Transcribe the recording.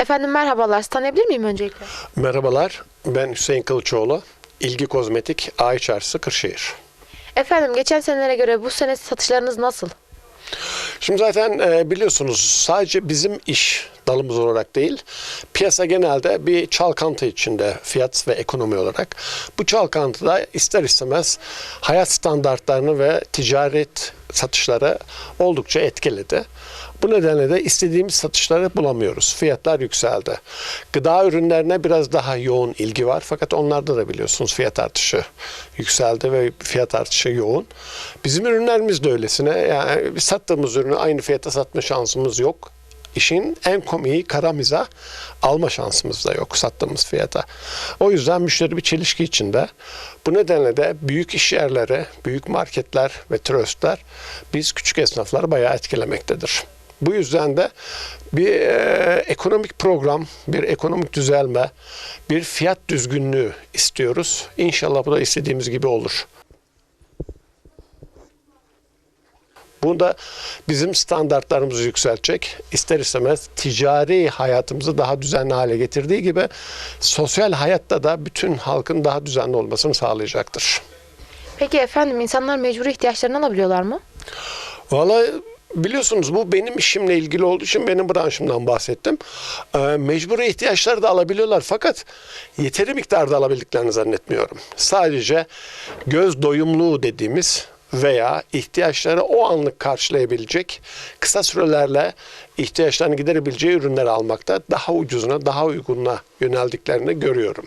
Efendim merhabalar. Tanıyabilir miyim öncelikle? Merhabalar, ben Hüseyin Kılıçoğlu. İlgi Kozmetik, Ay Çarşısı, Kırşehir. Efendim geçen senelere göre bu sene satışlarınız nasıl? Şimdi zaten e, biliyorsunuz sadece bizim iş dalımız olarak değil, piyasa genelde bir çalkantı içinde fiyat ve ekonomi olarak. Bu çalkantıda ister istemez hayat standartlarını ve ticaret satışları oldukça etkiledi. Bu nedenle de istediğimiz satışları bulamıyoruz. Fiyatlar yükseldi. Gıda ürünlerine biraz daha yoğun ilgi var fakat onlarda da biliyorsunuz fiyat artışı yükseldi ve fiyat artışı yoğun. Bizim ürünlerimiz de öylesine. Yani sattığımız ürünü aynı fiyata satma şansımız yok. İşin en komiği kara mizah alma şansımız da yok sattığımız fiyata. O yüzden müşteri bir çelişki içinde. Bu nedenle de büyük iş yerleri, büyük marketler ve tröstler biz küçük esnafları bayağı etkilemektedir. Bu yüzden de bir e, ekonomik program, bir ekonomik düzelme, bir fiyat düzgünlüğü istiyoruz. İnşallah bu da istediğimiz gibi olur. Bu da bizim standartlarımızı yükseltecek. İster istemez ticari hayatımızı daha düzenli hale getirdiği gibi sosyal hayatta da bütün halkın daha düzenli olmasını sağlayacaktır. Peki efendim insanlar mecburi ihtiyaçlarını alabiliyorlar mı? Vallahi biliyorsunuz bu benim işimle ilgili olduğu için benim branşımdan bahsettim. Ee, mecburi ihtiyaçları da alabiliyorlar fakat yeteri miktarda alabildiklerini zannetmiyorum. Sadece göz doyumluğu dediğimiz veya ihtiyaçları o anlık karşılayabilecek kısa sürelerle ihtiyaçlarını giderebileceği ürünleri almakta daha ucuzuna, daha uygununa yöneldiklerini görüyorum.